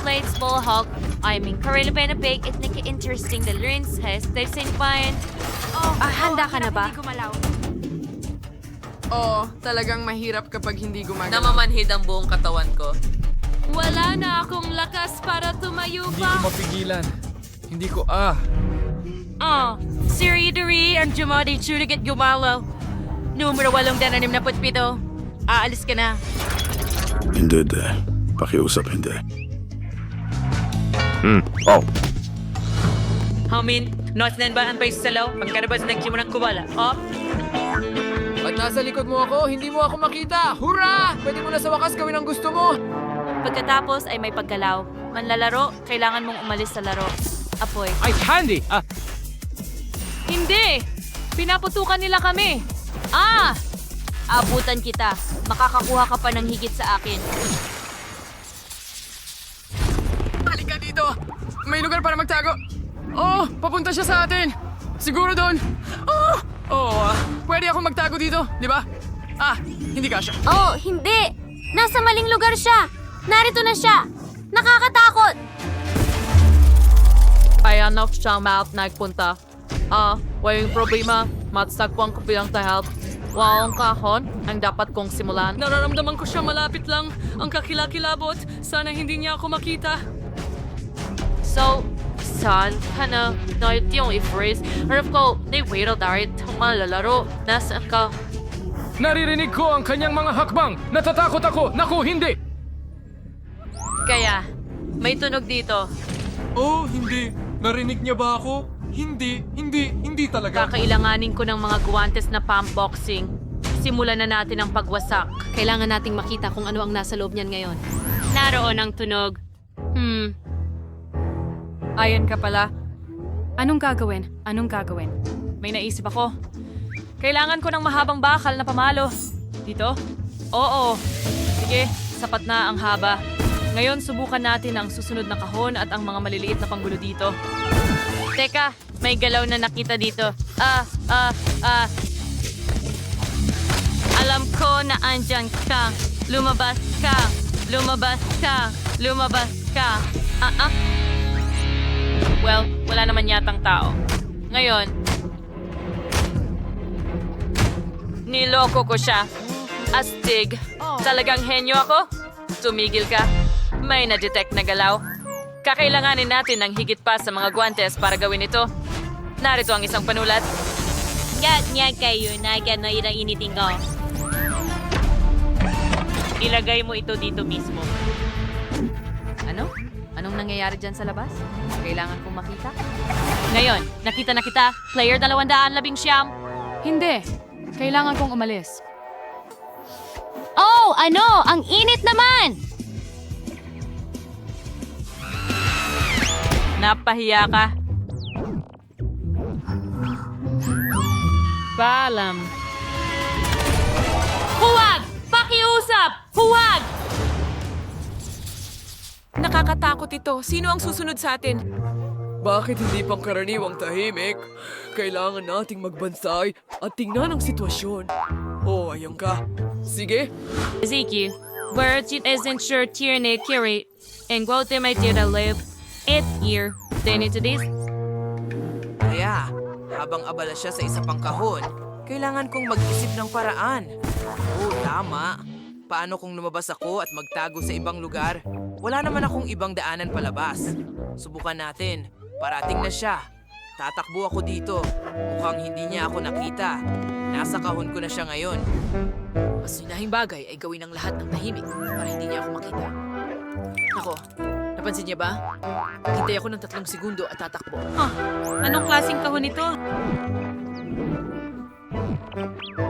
plates, ball hawk. I mean, karela pa na big, it naka interesting the lines has, they sing fine. Oh, Ah, handa ka na ba? Hindi gumalaw. Oo, talagang mahirap kapag hindi gumagalaw. Namamanhid ang buong katawan ko. Wala na akong lakas para tumayo Hindi ko mapigilan. Hindi ko, ah. Ah, Siri Duri ang Jumadi Chulig at Gumalaw. Numero walong dananim na putpito. Aalis ka na. Hindi, de. Pakiusap, hindi. Hmm. Oh. Hamin, Northland ba ang país sa law? Pagkarabas ng kimo ng kubala. Up! At nasa likod mo ako, hindi mo ako makita! Hurra! Pwede mo na sa wakas gawin ang gusto mo! Pagkatapos ay may paggalaw. Manlalaro, kailangan mong umalis sa laro. Apoy. Ay, handy! Ah, Hindi! Pinaputukan nila kami! Ah! Abutan kita. Makakakuha ka pa ng higit sa akin. Lugar para magtago! Oh, papunta siya sa atin! Siguro doon! Oh! Oh, ah, pwede ako magtago dito, di ba? Ah, hindi ka siya. Oh, hindi! Nasa maling lugar siya! Narito na siya! Nakakatakot! Ay anak siyang mouth nagpunta. Ah, walang problema. Matsagpang ko bilang help. Walang kahon ang dapat kong simulan. Nararamdaman ko siya malapit lang. Ang kakilakilabot. Sana hindi niya ako makita. So, saan ka na? Dahil yung i-freeze. Harap ko, they wait dahil malalaro. Nasaan ka? naririnig ko ang kanyang mga hakbang. Natatakot ako. Naku, hindi! Kaya, may tunog dito. Oh, hindi. Narinig niya ba ako? Hindi, hindi, hindi talaga. Kakailanganin ko ng mga guwantes na pump boxing. Simulan na natin ang pagwasak. Kailangan nating makita kung ano ang nasa loob niyan ngayon. Naroon ang tunog. Hmm, Ayan ka pala. Anong gagawin? Anong gagawin? May naisip ako. Kailangan ko ng mahabang bakal na pamalo. Dito? Oo. Sige, sapat na ang haba. Ngayon, subukan natin ang susunod na kahon at ang mga maliliit na panggulo dito. Teka, may galaw na nakita dito. Ah, ah, ah. Alam ko na andyan ka. Lumabas ka. Lumabas ka. Lumabas ka. Ah, ah. Well, wala naman yatang tao. Ngayon, niloko ko siya. Astig. Talagang henyo ako? Tumigil ka. May na-detect na galaw. Kakailanganin natin ng higit pa sa mga guantes para gawin ito. Narito ang isang panulat. Gat niya kayo na gano'y irang initing ko. Ilagay mo ito dito mismo. Ano? Anong nangyayari dyan sa labas? Kailangan kong makita? Ngayon, nakita na kita. Player 2labing siyam. Hindi. Kailangan kong umalis. Oh, ano? Ang init naman! Napahiya ka. Paalam. Huwag! Pakiusap! Huwag! Nakakatakot ito. Sino ang susunod sa atin? Bakit hindi pang karaniwang tahimik? Kailangan nating magbansay at tingnan ang sitwasyon. Oh, ayun ka. Sige, Ezekiel, where it isn't sure tyranny curate, and go to my dear live, it year, then into this, Kaya, habang abala siya sa isa pang kahon, kailangan kong mag-isip ng paraan. Oo, tama. Paano kung lumabas ako at magtago sa ibang lugar? Wala naman akong ibang daanan palabas. Subukan natin. Parating na siya. Tatakbo ako dito. Mukhang hindi niya ako nakita. Nasa kahon ko na siya ngayon. Mas hinahing bagay ay gawin ang lahat ng tahimik para hindi niya ako makita. Ako, napansin niya ba? Hintay ako ng tatlong segundo at tatakbo. Anong klaseng kahon ito?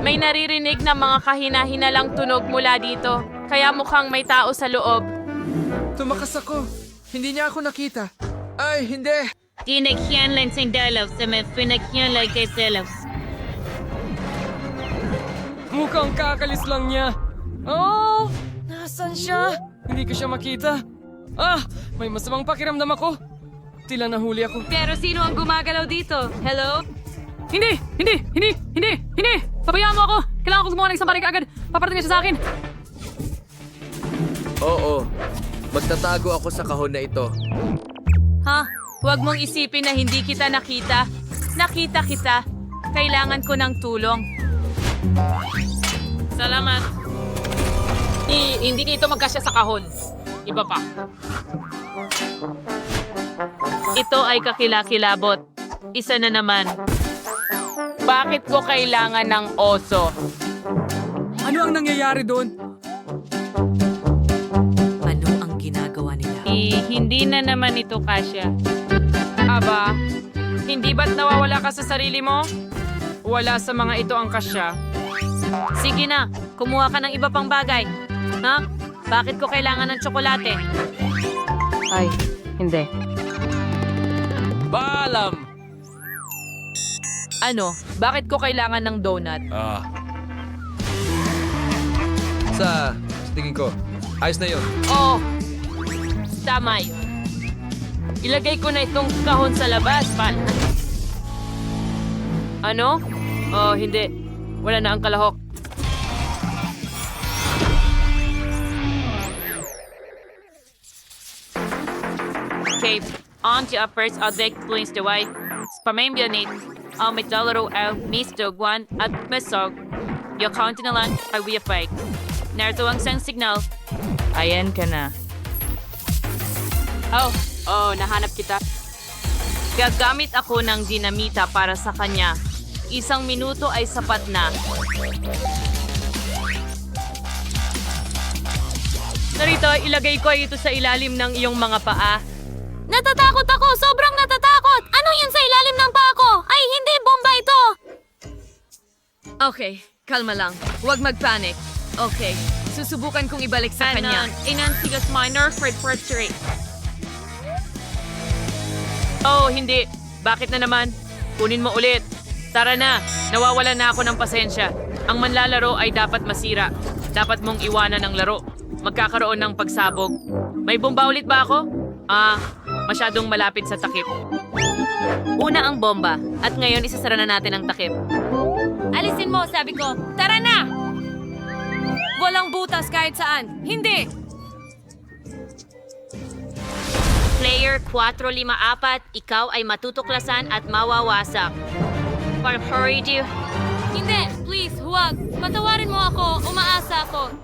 May naririnig na mga kahina-hinalang tunog mula dito, kaya mukhang may tao sa loob. Tumakas ako. Hindi niya ako nakita. Ay, hindi. Tinagyan lang sa dalaw sa may pinagyan lang kay Selaw. Mukhang kakalis lang niya. Oh! Nasaan siya? Hindi ko siya makita. Ah! May masamang pakiramdam ako. Tila nahuli ako. Pero sino ang gumagalaw dito? Hello? Hindi! Hindi! Hindi! Hindi! Hindi! Pabayaan mo ako! Kailangan ko gumawa ng isang panig agad. Paparating na siya sa akin. Oo. Magtatago ako sa kahon na ito. Ha? Huwag mong isipin na hindi kita nakita. Nakita kita. Kailangan ko ng tulong. Salamat. I, hindi ito magkasya sa kahon. Iba pa. Ito ay kakilakilabot. Isa na naman. Bakit ko kailangan ng oso? Ano ang nangyayari doon? Hindi na naman ito kasya. Aba, hindi ba't nawawala ka sa sarili mo? Wala sa mga ito ang kasya. Sige na, kumuha ka ng iba pang bagay. Ha? Bakit ko kailangan ng tsokolate? Ay, hindi. Paalam! Ano? Bakit ko kailangan ng donut? Ah, Sa, sa tingin ko, ayos na yun. Oh, tama yun. Ilagay ko na itong kahon sa labas, pal. Ano? Oh, hindi. Wala na ang kalahok. Okay, on to uppers avec plus de white. Pamembionate ang medalaro ang misdogwan at mesog. Yung county na lang ay wifi. Narito ang isang signal. Ayan ka na. Oh, oh, nahanap kita. Gagamit ako ng dinamita para sa kanya. Isang minuto ay sapat na. Narito, ilagay ko ito sa ilalim ng iyong mga paa. Natatakot ako! Sobrang natatakot! Ano yan sa ilalim ng paa ko? Ay, hindi! Bomba ito! Okay, kalma lang. Huwag mag-panic. Okay, susubukan kong ibalik sa kanya. Inansigas minor for frustrate. Oh, hindi. Bakit na naman? Kunin mo ulit. Tara na, nawawala na ako ng pasensya. Ang manlalaro ay dapat masira. Dapat mong iwanan ng laro. Magkakaroon ng pagsabog. May bomba ulit ba ako? Ah, masyadong malapit sa takip. Una ang bomba, at ngayon isasara na natin ang takip. Alisin mo, sabi ko. Tara na! Walang butas kahit saan. Hindi! Player 454, ikaw ay matutuklasan at mawawasak. You. Hindi, please, huwag. Patawarin mo ako. Umaasa ako.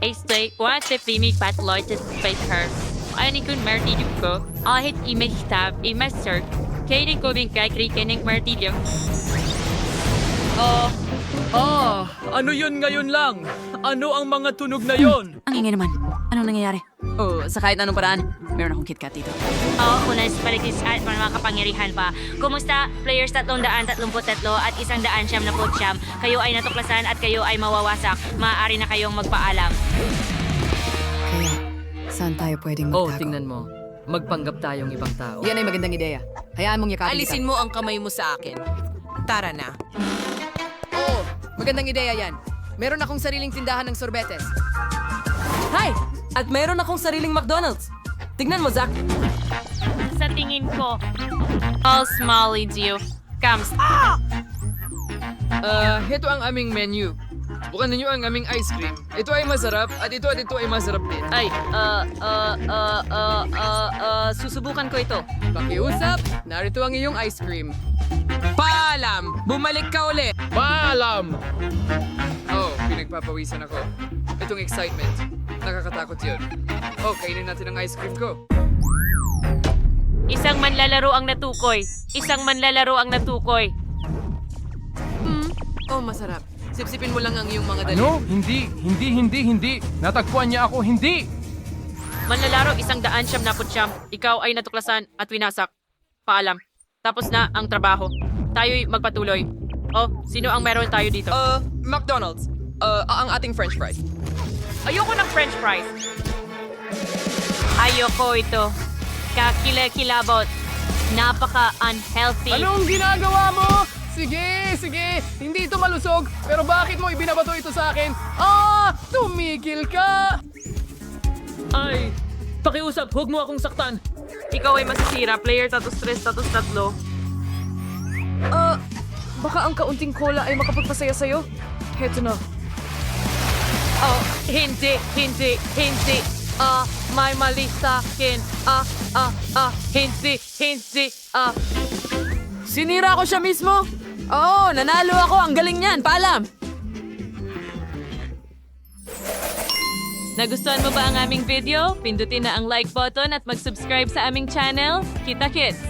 Este, what if we pat Lloyd space her? Ani kun martilyo ko, ahit imehtab, imaster, kainin ko bin kay krikinig martilyo. Ah, ah, ano yun ngayon lang? Ano ang mga tunog na yon? Ang ingay naman. Anong nangyayari? Oh, sa kahit anong paraan, meron akong KitKat dito. Oo, unas paligis at mga kapangyarihan pa. Kumusta? Players 333 at isang daan siyam na siyam. Kayo ay natuklasan at kayo ay mawawasak. Maaari na kayong magpaalam. Kaya, saan tayo pwedeng magtago? Oh, tingnan mo. Magpanggap tayong ibang tao. Yan ay magandang ideya. Hayaan mong yakapin Alisin mo ang kamay mo sa akin. Tara na. Oo, magandang ideya yan. Meron akong sariling tindahan ng sorbetes. Hi! At meron akong sariling McDonald's. Tignan mo, Zach. Sa tingin ko, all smally you. Comes. Ah, ito ang aming menu. Bukan ninyo ang aming ice cream. Ito ay masarap at ito at ito ay masarap din. Ay, uh, uh, uh, uh, uh, uh, susubukan ko ito. Pakiusap, narito ang iyong ice cream. Paalam! Bumalik ka ulit! Paalam! Oh, pinagpapawisan ako. Itong excitement. Nakakatakot yun. Oh, kainin natin ang ice cream ko. Isang manlalaro ang natukoy. Isang manlalaro ang natukoy. Oh, masarap. Sipsipin mo lang ang iyong mga dali. ano? Hindi, hindi, hindi, hindi. Natagpuan niya ako, hindi! Manlalaro isang daan siyam na siyam. Ikaw ay natuklasan at winasak. Paalam. Tapos na ang trabaho. Tayo'y magpatuloy. Oh, sino ang meron tayo dito? Uh, McDonald's. Uh, ang ating french fries. Ayoko ng french fries. Ayoko ito. Kakilakilabot. Napaka-unhealthy. Anong ginagawa mo? Sige, sige. Hindi ito malusog. Pero bakit mo ibinabato ito sa akin? Ah! Tumigil ka! Ay, pakiusap, huwag mo akong saktan. Ikaw ay masisira. Player tatos tres, tatos tatlo. Uh, baka ang kaunting cola ay makapagpasaya sa'yo. Heto na. Oh, hindi, hindi, hindi. Ah, may mali sa akin. Ah, ah, ah, hindi, hindi, ah. Sinira ko siya mismo? Oo, nanalo ako. Ang galing niyan. Paalam. Nagustuhan mo ba ang aming video? Pindutin na ang like button at mag-subscribe sa aming channel. Kita kits!